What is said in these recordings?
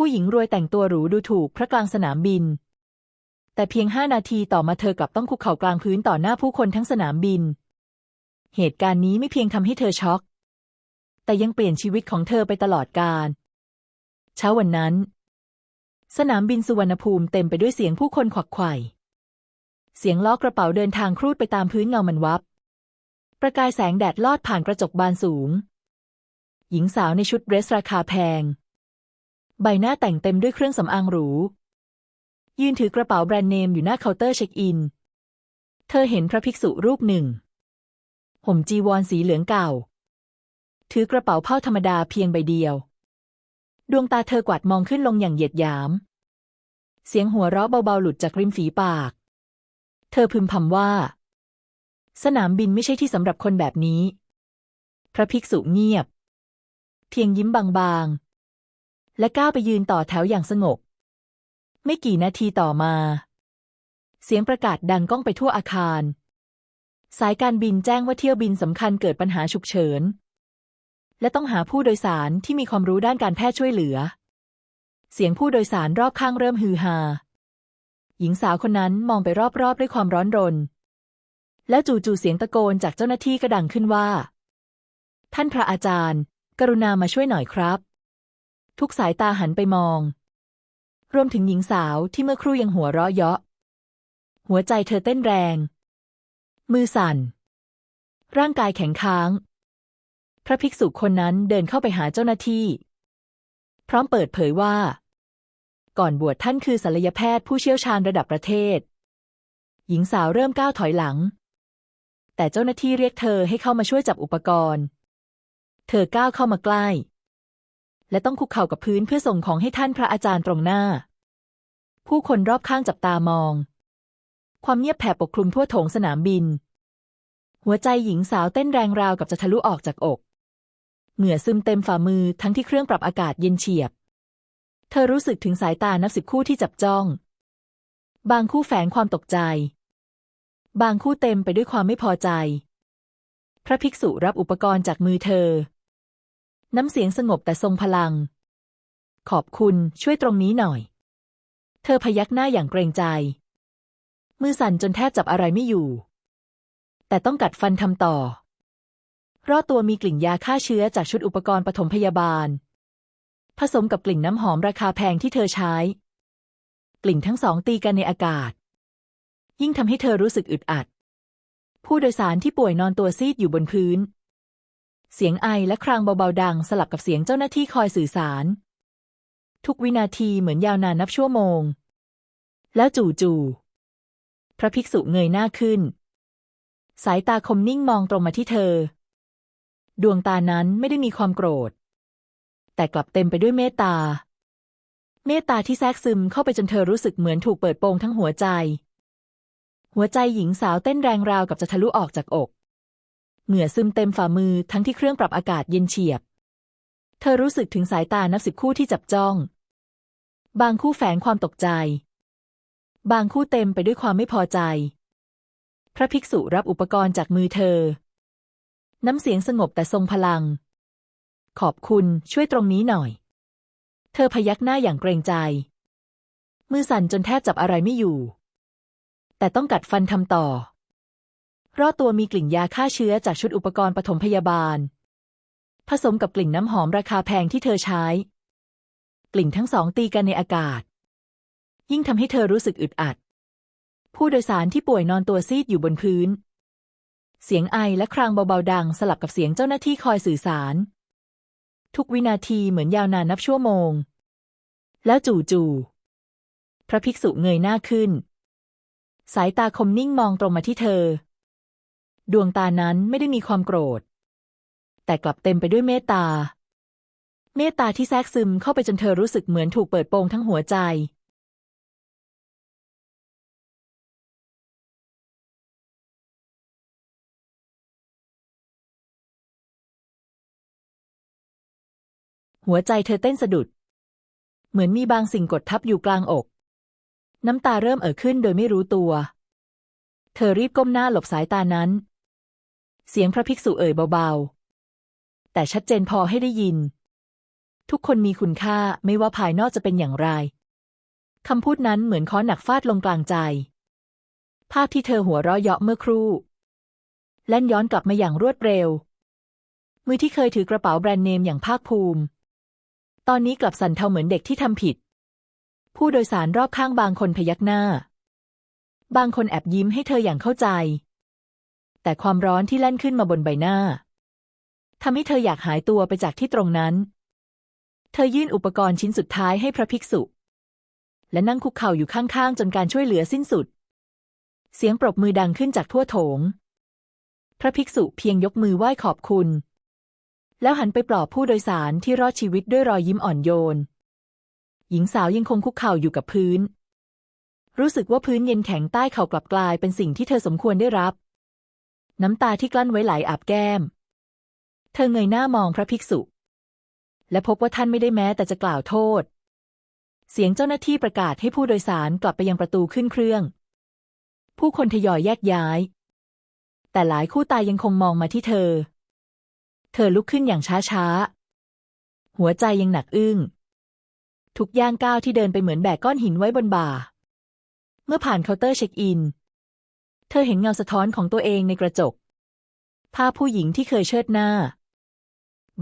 ผู้หญิงรวยแต่งตัวหรูดูถูกพระกลางสนามบิน แต่เพียงห้านาทีต่อมาเธอกลับต้องคุกเข่ากลางพื้นต่อหน้าผู้คนทั้งสนามบิน เหตุการณ์นี้ไม่เพียงทำให้เธอช็อก แต่ยังเปลี่ยนชีวิตของเธอไปตลอดกาลเช้าวันนั้น สนามบินสุวรรณภูมิเต็มไปด้วยเสียงผู้คนขวักไขว่เสียงล้อกระเป๋าเดินทางครูดไปตามพื้นเงามันวับ ประกายแสงแดดลอดผ่านกระจกบานสูง หญิงสาวในชุดเดรสราคาแพง ใบหน้าแต่งเต็มด้วยเครื่องสำอางหรู ยืนถือกระเป๋าแบรนด์เนมอยู่หน้าเคาน์เตอร์เช็คอิน เธอเห็นพระภิกษุรูปหนึ่ง ห่มจีวรสีเหลืองเก่า ถือกระเป๋าผ้าธรรมดาเพียงใบเดียว ดวงตาเธอกวาดมองขึ้นลงอย่างเหยียดหยาม เสียงหัวเราะเบาๆหลุดจากริมฝีปาก เธอพึมพำว่า สนามบินไม่ใช่ที่สำหรับคนแบบนี้ พระภิกษุเงียบ เพียงยิ้มบางๆ และก้าวไปยืนต่อแถวอย่างสงบ ไม่กี่นาทีต่อมา เสียงประกาศดังก้องไปทั่วอาคาร สายการบินแจ้งว่าเที่ยวบินสำคัญเกิดปัญหาฉุกเฉิน และต้องหาผู้โดยสารที่มีความรู้ด้านการแพทย์ช่วยเหลือ เสียงผู้โดยสารรอบข้างเริ่มฮือฮา หญิงสาวคนนั้นมองไปรอบๆด้วยความร้อนรน แล้วจู่ๆเสียงตะโกนจากเจ้าหน้าที่ก็ดังขึ้นว่า ท่านพระอาจารย์ กรุณามาช่วยหน่อยครับ ทุกสายตาหันไปมอง รวมถึงหญิงสาวที่เมื่อครู่ยังหัวเราะเยาะ หัวใจเธอเต้นแรง มือสั่น ร่างกายแข็งค้าง พระภิกษุคนนั้นเดินเข้าไปหาเจ้าหน้าที่ พร้อมเปิดเผยว่า ก่อนบวชท่านคือศัลยแพทย์ผู้เชี่ยวชาญระดับประเทศ หญิงสาวเริ่มก้าวถอยหลัง แต่เจ้าหน้าที่เรียกเธอให้เข้ามาช่วยจับอุปกรณ์ เธอก้าวเข้ามาใกล้ และต้องคุกเข่ากับพื้นเพื่อส่งของให้ท่านพระอาจารย์ตรงหน้า ผู้คนรอบข้างจับตามอง ความเงียบแผ่ปกคลุมทั่วโถงสนามบิน หัวใจหญิงสาวเต้นแรงราวกับจะทะลุออกจากอก เหงื่อซึมเต็มฝ่ามือทั้งที่เครื่องปรับอากาศเย็นเฉียบ เธอรู้สึกถึงสายตานับสิบคู่ที่จับจ้อง บางคู่แฝงความตกใจ บางคู่เต็มไปด้วยความไม่พอใจ พระภิกษุรับอุปกรณ์จากมือเธอ น้ำเสียงสงบแต่ทรงพลัง ขอบคุณช่วยตรงนี้หน่อย เธอพยักหน้าอย่างเกรงใจ มือสั่นจนแทบจับอะไรไม่อยู่ แต่ต้องกัดฟันทำต่อ รอบตัวมีกลิ่นยาฆ่าเชื้อจากชุดอุปกรณ์ปฐมพยาบาล ผสมกับกลิ่นน้ำหอมราคาแพงที่เธอใช้ กลิ่นทั้งสองตีกันในอากาศ ยิ่งทำให้เธอรู้สึกอึดอัด ผู้โดยสารที่ป่วยนอนตัวซีดอยู่บนพื้น เสียงไอและครางเบาๆดังสลับกับเสียงเจ้าหน้าที่คอยสื่อสาร ทุกวินาทีเหมือนยาวนานนับชั่วโมง แล้วจู่ๆพระภิกษุเงยหน้าขึ้น สายตาคมนิ่งมองตรงมาที่เธอ ดวงตานั้นไม่ได้มีความโกรธ แต่กลับเต็มไปด้วยเมตตา เมตตาที่แทรกซึมเข้าไปจนเธอรู้สึกเหมือนถูกเปิดโปงทั้งหัวใจ หัวใจหญิงสาวเต้นแรงราวกับจะทะลุออกจากอก เหงื่อซึมเต็มฝ่ามือทั้งที่เครื่องปรับอากาศเย็นเฉียบ เธอรู้สึกถึงสายตานับสิบคู่ที่จับจ้อง บางคู่แฝงความตกใจ บางคู่เต็มไปด้วยความไม่พอใจ พระภิกษุรับอุปกรณ์จากมือเธอ น้ำเสียงสงบแต่ทรงพลัง ขอบคุณช่วยตรงนี้หน่อย เธอพยักหน้าอย่างเกรงใจ มือสั่นจนแทบจับอะไรไม่อยู่ แต่ต้องกัดฟันทำต่อ รอบตัวมีกลิ่นยาฆ่าเชื้อจากชุดอุปกรณ์ปฐมพยาบาล ผสมกับกลิ่นน้ำหอมราคาแพงที่เธอใช้ กลิ่นทั้งสองตีกันในอากาศ ยิ่งทำให้เธอรู้สึกอึดอัด ผู้โดยสารที่ป่วยนอนตัวซีดอยู่บนพื้น เสียงไอและครางเบาๆดังสลับกับเสียงเจ้าหน้าที่คอยสื่อสาร ทุกวินาทีเหมือนยาวนานนับชั่วโมง แล้วจู่ๆพระภิกษุเงยหน้าขึ้น สายตาคมนิ่งมองตรงมาที่เธอ ดวงตานั้นไม่ได้มีความโกรธ แต่กลับเต็มไปด้วยเมตตา เมตตาที่แทรกซึมเข้าไปจนเธอรู้สึกเหมือนถูกเปิดโปงทั้งหัวใจ หัวใจเธอเต้นสะดุด เหมือนมีบางสิ่งกดทับอยู่กลางอก น้ำตาเริ่มเอ่อขึ้นโดยไม่รู้ตัว เธอรีบก้มหน้าหลบสายตานั้น เสียงพระภิกษุเอ่ยเบาๆ แต่ชัดเจนพอให้ได้ยิน ทุกคนมีคุณค่าไม่ว่าภายนอกจะเป็นอย่างไรคำพูดนั้นเหมือนค้อนหนักฟาดลงกลางใจ ภาพที่เธอหัวเราะเยาะเมื่อครู่ แล่นย้อนกลับมาอย่างรวดเร็ว มือที่เคยถือกระเป๋าแบรนด์เนมอย่างภาคภูมิ ตอนนี้กลับสั่นเทาเหมือนเด็กที่ทำผิด ผู้โดยสารรอบข้างบางคนพยักหน้า บางคนแอบยิ้มให้เธออย่างเข้าใจ แต่ความร้อนที่แล่นขึ้นมาบนใบหน้าทำให้เธออยากหายตัวไปจากที่ตรงนั้น เธอยื่นอุปกรณ์ชิ้นสุดท้ายให้พระภิกษุ และนั่งคุกเข่าอยู่ข้างๆ จนการช่วยเหลือสิ้นสุด เสียงปรบมือดังขึ้นจากทั่วโถง พระภิกษุเพียงยกมือไหว้ขอบคุณ แล้วหันไปปลอบผู้โดยสารที่รอดชีวิตด้วยรอยยิ้มอ่อนโยน หญิงสาวยังคงคุกเข่าอยู่กับพื้น รู้สึกว่าพื้นเย็นแข็งใต้เข่ากลับกลายเป็นสิ่งที่เธอสมควรได้รับ น้ำตาที่กลั้นไว้ไหลอาบแก้ม เธอเงยหน้ามองพระภิกษุ และพบว่าท่านไม่ได้แม้แต่จะกล่าวโทษ เสียงเจ้าหน้าที่ประกาศให้ผู้โดยสารกลับไปยังประตูขึ้นเครื่อง ผู้คนทยอยแยกย้าย แต่หลายคู่ตายยังคงมองมาที่เธอ เธอลุกขึ้นอย่างช้าๆ หัวใจยังหนักอึ้ง ทุกย่างก้าวที่เดินไปเหมือนแบกก้อนหินไว้บนบ่า เมื่อผ่านเคาน์เตอร์เช็คอิน เธอเห็นเงาสะท้อนของตัวเองในกระจก ภาพผู้หญิงที่เคยเชิดหน้า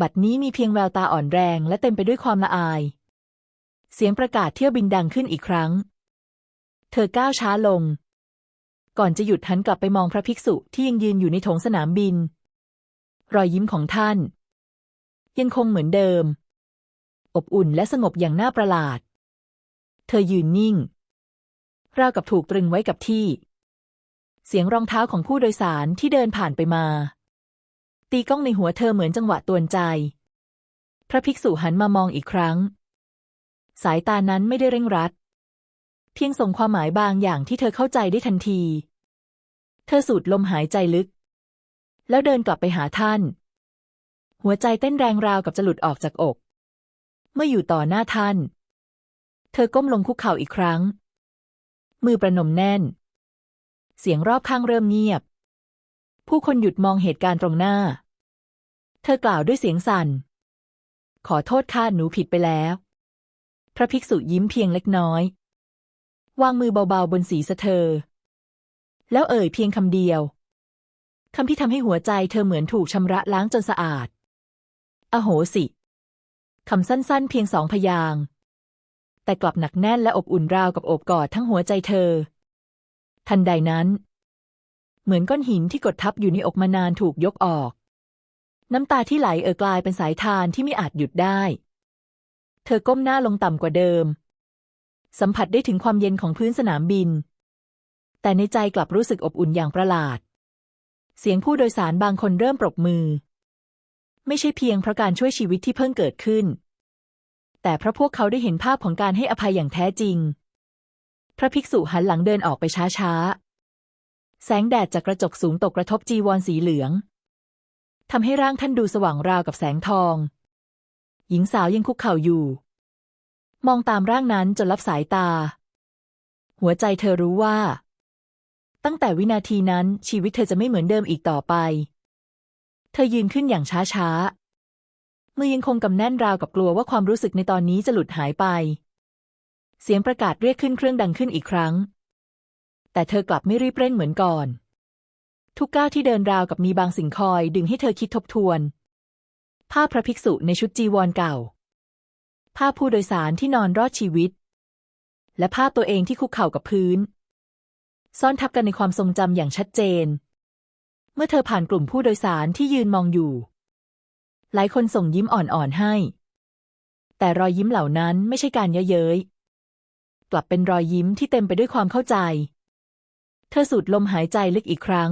บัดนี้มีเพียงแววตาอ่อนแรงและเต็มไปด้วยความละอาย เสียงประกาศเที่ยวบินดังขึ้นอีกครั้ง เธอก้าวช้าลง ก่อนจะหยุดหันกลับไปมองพระภิกษุที่ยังยืนอยู่ในโถงสนามบิน รอยยิ้มของท่าน ยังคงเหมือนเดิม อบอุ่นและสงบอย่างน่าประหลาด เธอยืนนิ่ง ราวกับถูกตรึงไว้กับที่ เสียงรองเท้าของผู้โดยสารที่เดินผ่านไปมา ตีก้องในหัวเธอเหมือนจังหวะตวนใจ พระภิกษุหันมามองอีกครั้ง สายตานั้นไม่ได้เร่งรัด เพียงส่งความหมายบางอย่างที่เธอเข้าใจได้ทันที เธอสูดลมหายใจลึก แล้วเดินกลับไปหาท่าน หัวใจเต้นแรงราวกับจะหลุดออกจากอก เมื่ออยู่ต่อหน้าท่าน เธอก้มลงคุกเข่าอีกครั้ง มือประนมแน่น เสียงรอบข้างเริ่มเงียบ ผู้คนหยุดมองเหตุการณ์ตรงหน้า เธอกล่าวด้วยเสียงสั่น ขอโทษข้าหนูผิดไปแล้ว พระภิกษุยิ้มเพียงเล็กน้อย วางมือเบาๆบนศีรษะเธอ แล้วเอ่ยเพียงคำเดียวคำที่ทำให้หัวใจเธอเหมือนถูกชำระล้างจนสะอาด อโหสิคำสั้นๆ เพียงสองพยาง แต่กลับหนักแน่นและอบอุ่นราวกับอบกอดทั้งหัวใจเธอ ทันใดนั้น เหมือนก้อนหินที่กดทับอยู่ในอกมานานถูกยกออก น้ำตาที่ไหลเอ่อกลายเป็นสายทานที่ไม่อาจหยุดได้ เธอก้มหน้าลงต่ำกว่าเดิม สัมผัสได้ถึงความเย็นของพื้นสนามบิน แต่ในใจกลับรู้สึกอบอุ่นอย่างประหลาด เสียงผู้โดยสารบางคนเริ่มปรบมือ ไม่ใช่เพียงเพราะการช่วยชีวิตที่เพิ่งเกิดขึ้น แต่เพราะพวกเขาได้เห็นภาพของการให้อภัยอย่างแท้จริง พระภิกษุหันหลังเดินออกไปช้าๆ แสงแดดจากกระจกสูงตกกระทบจีวรสีเหลืองทำให้ร่างท่านดูสว่างราวกับแสงทอง หญิงสาวยังคุกเข่าอยู่ มองตามร่างนั้นจนลับสายตา หัวใจเธอรู้ว่า ตั้งแต่วินาทีนั้นชีวิตเธอจะไม่เหมือนเดิมอีกต่อไป เธอยืนขึ้นอย่างช้าๆมือยังคงกำแน่นราวกับกลัวว่าความรู้สึกในตอนนี้จะหลุดหายไป เสียงประกาศเรียกขึ้นเครื่องดังขึ้นอีกครั้ง แต่เธอกลับไม่รีบเร่งเหมือนก่อน ทุกก้าวที่เดินราวกับมีบางสิ่งคอยดึงให้เธอคิดทบทวน ภาพพระภิกษุในชุดจีวรเก่า ภาพผู้โดยสารที่นอนรอดชีวิต และภาพตัวเองที่คุกเข่ากับพื้น ซ่อนทับกันในความทรงจำอย่างชัดเจน เมื่อเธอผ่านกลุ่มผู้โดยสารที่ยืนมองอยู่ หลายคนส่งยิ้มอ่อนๆให้ แต่รอยยิ้มเหล่านั้นไม่ใช่การเย้ยเย้ย กลับเป็นรอยยิ้มที่เต็มไปด้วยความเข้าใจ เธอสูดลมหายใจลึกอีกครั้ง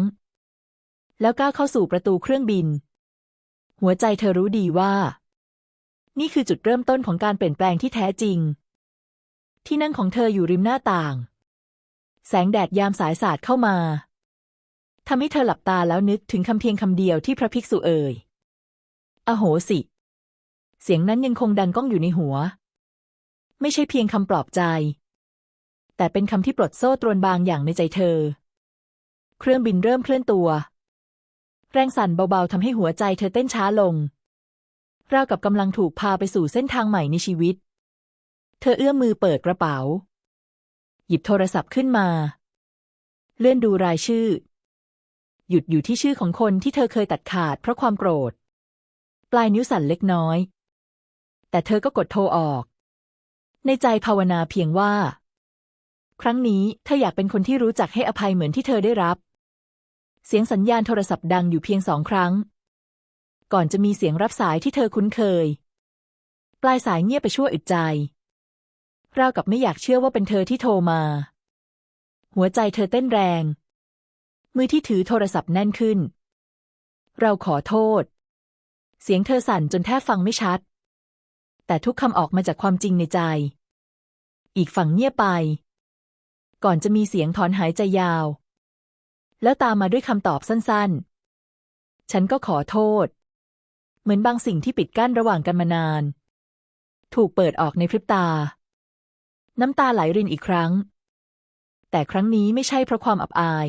แล้วก้าวเข้าสู่ประตูเครื่องบิน หัวใจเธอรู้ดีว่า นี่คือจุดเริ่มต้นของการเปลี่ยนแปลงที่แท้จริง ที่นั่งของเธออยู่ริมหน้าต่าง แสงแดดยามสายสาดเข้ามาทำให้เธอหลับตาแล้วนึกถึงคำเพียงคำเดียวที่พระภิกษุเอ่ย อโหสิ เสียงนั้นยังคงดังก้องอยู่ในหัว ไม่ใช่เพียงคำปลอบใจ แต่เป็นคำที่ปลดโซ่ตรวนบางอย่างในใจเธอ เครื่องบินเริ่มเคลื่อนตัว แรงสั่นเบาๆทำให้หัวใจเธอเต้นช้าลง ราวกับกำลังถูกพาไปสู่เส้นทางใหม่ในชีวิต เธอเอื้อมมือเปิดกระเป๋า หยิบโทรศัพท์ขึ้นมา เลื่อนดูรายชื่อ หยุดอยู่ที่ชื่อของคนที่เธอเคยตัดขาดเพราะความโกรธ ปลายนิ้วสั่นเล็กน้อย แต่เธอก็กดโทรออก ในใจภาวนาเพียงว่า ครั้งนี้เธออยากเป็นคนที่รู้จักให้อภัยเหมือนที่เธอได้รับ เสียงสัญญาณโทรศัพท์ดังอยู่เพียงสองครั้ง ก่อนจะมีเสียงรับสายที่เธอคุ้นเคย ปลายสายเงียบไปชั่วอึดใจ ราวกับไม่อยากเชื่อว่าเป็นเธอที่โทรมา หัวใจเธอเต้นแรง มือที่ถือโทรศัพท์แน่นขึ้น เราขอโทษ เสียงเธอสั่นจนแทบฟังไม่ชัด แต่ทุกคำออกมาจากความจริงในใจ อีกฝั่งเงียบไป ก่อนจะมีเสียงถอนหายใจยาว แล้วตามมาด้วยคำตอบสั้นๆ ฉันก็ขอโทษ เหมือนบางสิ่งที่ปิดกั้นระหว่างกันมานาน ถูกเปิดออกในพริบตา น้ำตาไหลรินอีกครั้ง แต่ครั้งนี้ไม่ใช่เพราะความอับอาย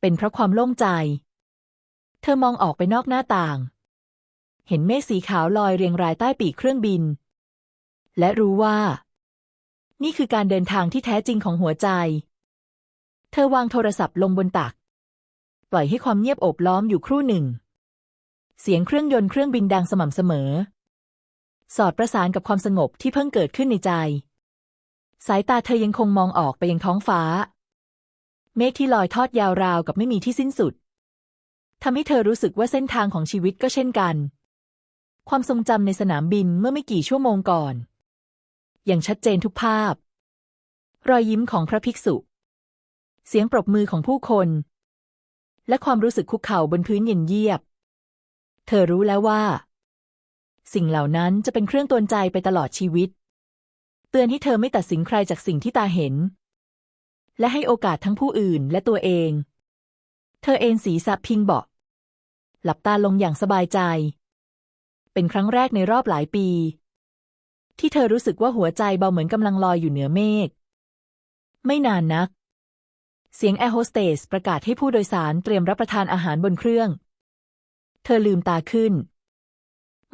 เป็นเพราะความโล่งใจ เธอมองออกไปนอกหน้าต่าง เห็นเมฆสีขาวลอยเรียงรายใต้ปีกเครื่องบิน และรู้ว่า นี่คือการเดินทางที่แท้จริงของหัวใจ เธอวางโทรศัพท์ลงบนตัก ปล่อยให้ความเงียบโอบล้อมอยู่ครู่หนึ่ง เสียงเครื่องยนต์เครื่องบินดังสม่ำเสมอ สอดประสานกับความสงบที่เพิ่งเกิดขึ้นในใจ สายตาเธอยังคงมองออกไปยังท้องฟ้า เมฆที่ลอยทอดยาวราวกับไม่มีที่สิ้นสุดทำให้เธอรู้สึกว่าเส้นทางของชีวิตก็เช่นกัน ความทรงจำในสนามบินเมื่อไม่กี่ชั่วโมงก่อน อย่างชัดเจนทุกภาพ รอยยิ้มของพระภิกษุ เสียงปรบมือของผู้คน และความรู้สึกคุกเข่าบนพื้นเย็นเยียบ เธอรู้แล้วว่า สิ่งเหล่านั้นจะเป็นเครื่องตวนใจไปตลอดชีวิต เตือนให้เธอไม่ตัดสินใครจากสิ่งที่ตาเห็น และให้โอกาสทั้งผู้อื่นและตัวเอง เธอเอนศีรษะพิงเบาะหลับตาลงอย่างสบายใจ เป็นครั้งแรกในรอบหลายปี ที่เธอรู้สึกว่าหัวใจเบาเหมือนกำลังลอยอยู่เหนือเมฆ ไม่นานนัก เสียงแอร์โฮสเตสประกาศให้ผู้โดยสารเตรียมรับประทานอาหารบนเครื่อง เธอลืมตาขึ้น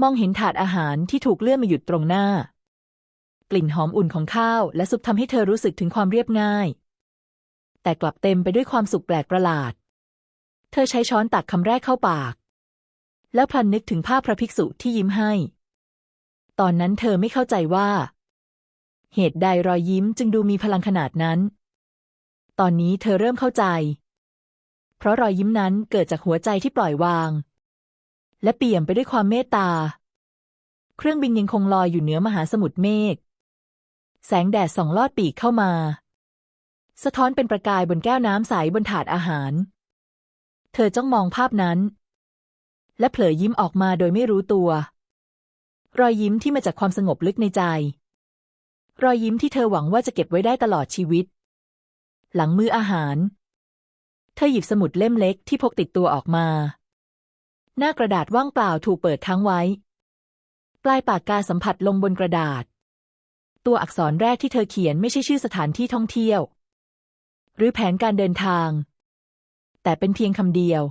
มองเห็นถาดอาหารที่ถูกเลื่อนมาหยุดตรงหน้า กลิ่นหอมอุ่นของข้าวและซุปทำให้เธอรู้สึกถึงความเรียบง่าย แต่กลับเต็มไปด้วยความสุขแปลกประหลาด เธอใช้ช้อนตักคำแรกเข้าปาก แล้วพลันนึกถึงภาพพระภิกษุที่ยิ้มให้ ตอนนั้นเธอไม่เข้าใจว่า เหตุใดรอยยิ้มจึงดูมีพลังขนาดนั้น ตอนนี้เธอเริ่มเข้าใจ เพราะรอยยิ้มนั้นเกิดจากหัวใจที่ปล่อยวาง และเปี่ยมไปด้วยความเมตตา เครื่องบินยังคงลอยอยู่เหนือมหาสมุทรเมฆ แสงแดดส่องลอดปีกเข้ามา สะท้อนเป็นประกายบนแก้วน้ำใสบนถาดอาหาร เธอจ้องมองภาพนั้น และเผลอยิ้มออกมาโดยไม่รู้ตัว รอยยิ้มที่มาจากความสงบลึกในใจ รอยยิ้มที่เธอหวังว่าจะเก็บไว้ได้ตลอดชีวิต หลังมื้ออาหาร เธอหยิบสมุดเล่มเล็กที่พกติดตัวออกมา หน้ากระดาษว่างเปล่าถูกเปิดค้างไว้ ปลายปากกาสัมผัสลงบนกระดาษ ตัวอักษรแรกที่เธอเขียนไม่ใช่ชื่อสถานที่ท่องเที่ยว หรือแผนการเดินทาง แต่เป็นเพียงคำเดียว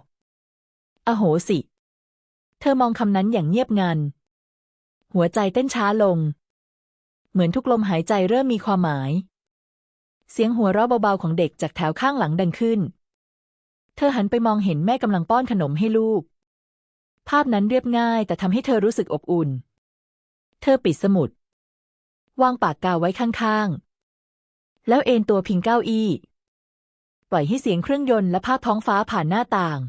อโหสิ เธอมองคำนั้นอย่างเงียบงัน หัวใจเต้นช้าลง เหมือนทุกลมหายใจเริ่มมีความหมาย เสียงหัวเราะเบาๆของเด็กจากแถวข้างหลังดังขึ้น เธอหันไปมองเห็นแม่กำลังป้อนขนมให้ลูก ภาพนั้นเรียบง่ายแต่ทำให้เธอรู้สึกอบอุ่น เธอปิดสมุด วางปากกาไว้ข้างๆ แล้วเอนตัวพิงเก้าอี้ ปล่อยให้เสียงเครื่องยนต์และภาพท้องฟ้าผ่านหน้าต่าง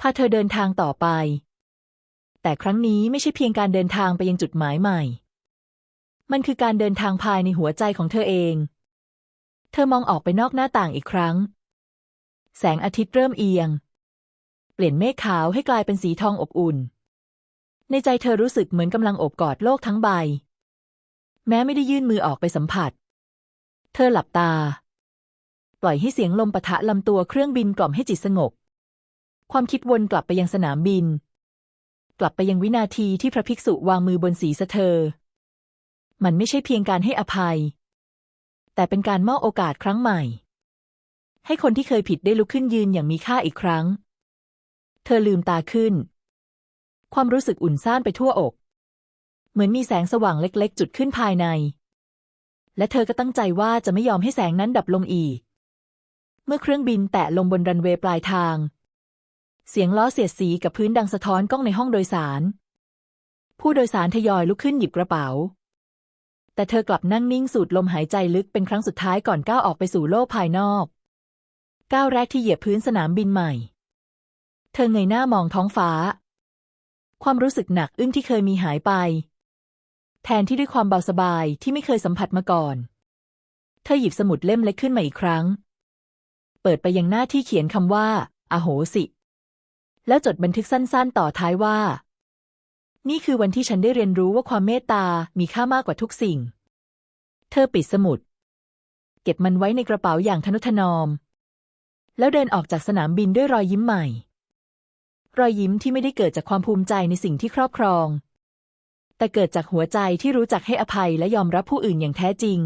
พาเธอเดินทางต่อไป แต่ครั้งนี้ไม่ใช่เพียงการเดินทางไปยังจุดหมายใหม่ มันคือการเดินทางภายในหัวใจของเธอเอง เธอมองออกไปนอกหน้าต่างอีกครั้ง แสงอาทิตย์เริ่มเอียง เปลี่ยนเมฆขาวให้กลายเป็นสีทองอบอุ่น ในใจเธอรู้สึกเหมือนกำลังโอบกอดโลกทั้งใบ แม้ไม่ได้ยื่นมือออกไปสัมผัส เธอหลับตา ปล่อยให้เสียงลมปะทะลำตัวเครื่องบินกล่อมให้จิตสงบ ความคิดวนกลับไปยังสนามบิน กลับไปยังวินาทีที่พระภิกษุวางมือบนศีรษะเธอ มันไม่ใช่เพียงการให้อภัย แต่เป็นการมอบโอกาสครั้งใหม่ ให้คนที่เคยผิดได้ลุกขึ้นยืนอย่างมีค่าอีกครั้ง เธอลืมตาขึ้น ความรู้สึกอุ่นซ่านไปทั่วอก เหมือนมีแสงสว่างเล็ก ๆ จุดขึ้นภายใน และเธอก็ตั้งใจว่าจะไม่ยอมให้แสงนั้นดับลงอีก เมื่อเครื่องบินแตะลงบนรันเวย์ปลายทาง เสียงล้อเสียดสีกับพื้นดังสะท้อนกล้องในห้องโดยสาร ผู้โดยสารทยอยลุกขึ้นหยิบกระเป๋า แต่เธอกลับนั่งนิ่งสูดลมหายใจลึกเป็นครั้งสุดท้ายก่อนก้าวออกไปสู่โลกภายนอก ก้าวแรกที่เหยียบพื้นสนามบินใหม่ เธอเงยหน้ามองท้องฟ้า ความรู้สึกหนักอึ้งที่เคยมีหายไป แทนที่ด้วยความเบาสบายที่ไม่เคยสัมผัสมาก่อน เธอหยิบสมุดเล่มเล็กขึ้นมาอีกครั้ง เปิดไปยังหน้าที่เขียนคำว่า อโหสิ แล้วจดบันทึกสั้นๆ ต่อท้ายว่า นี่คือวันที่ฉันได้เรียนรู้ว่าความเมตตามีค่ามากกว่าทุกสิ่ง เธอปิดสมุด เก็บมันไว้ในกระเป๋าอย่างทนุถนอม แล้วเดินออกจากสนามบินด้วยรอยยิ้มใหม่ รอยยิ้มที่ไม่ได้เกิดจากความภูมิใจในสิ่งที่ครอบครอง แต่เกิดจากหัวใจที่รู้จักให้อภัยและยอมรับผู้อื่นอย่างแท้จริง